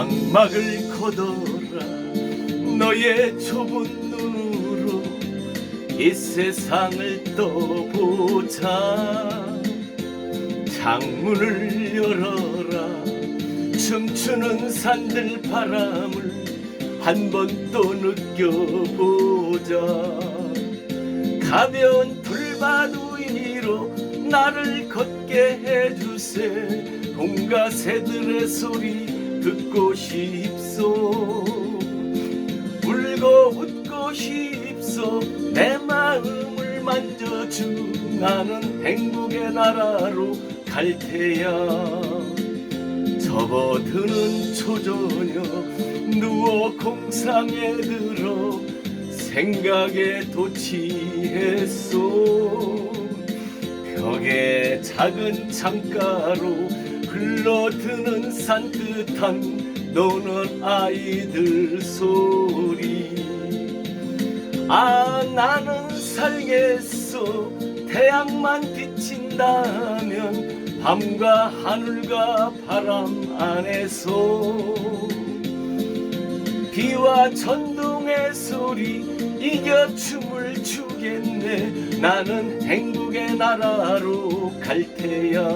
장막을 걷어라. 너의 좁은 눈으로 이 세상을 떠보자. 창문을 열어라. 춤추는 산들 바람을 한 번 또 느껴보자. 가벼운 불밭 위로 나를 걷게 해주세. 곰과 새들의 소리 듣고 싶소. 울고 웃고 싶소. 내 마음을 만져주 나는 행복의 나라로 갈 테야. 접어드는 초저녁 누워 공상에 들어 생각에 도취했소. 벽에 작은 창가로 흘러드는 산뜻한 노는 아이들 소리. 아 나는 살겠어 태양만 비친다면 밤과 하늘과 바람 안에서 비와 천둥의 소리 이겨 춤을 추겠네. 나는 행복의 나라로 갈 테야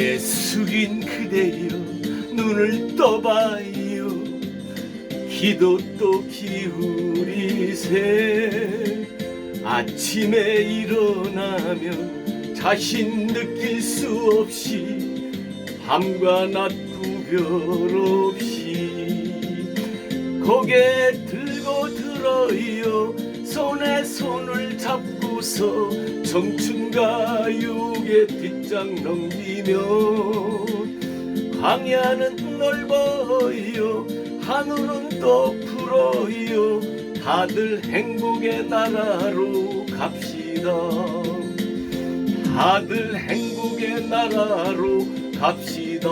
고개 숙인 그대여 눈을 떠봐요. 기도 또 기울이세. 아침에 일어나면 자신 느낄 수 없이 밤과 낮 구별 없이 고개 들고 들어요 손에 손을 잡고서 청춘과 유혹의 뒷장 넘기며 광야는 넓어요 하늘은 또 푸러요 다들 행복의 나라로 갑시다. 다들 행복의 나라로 갑시다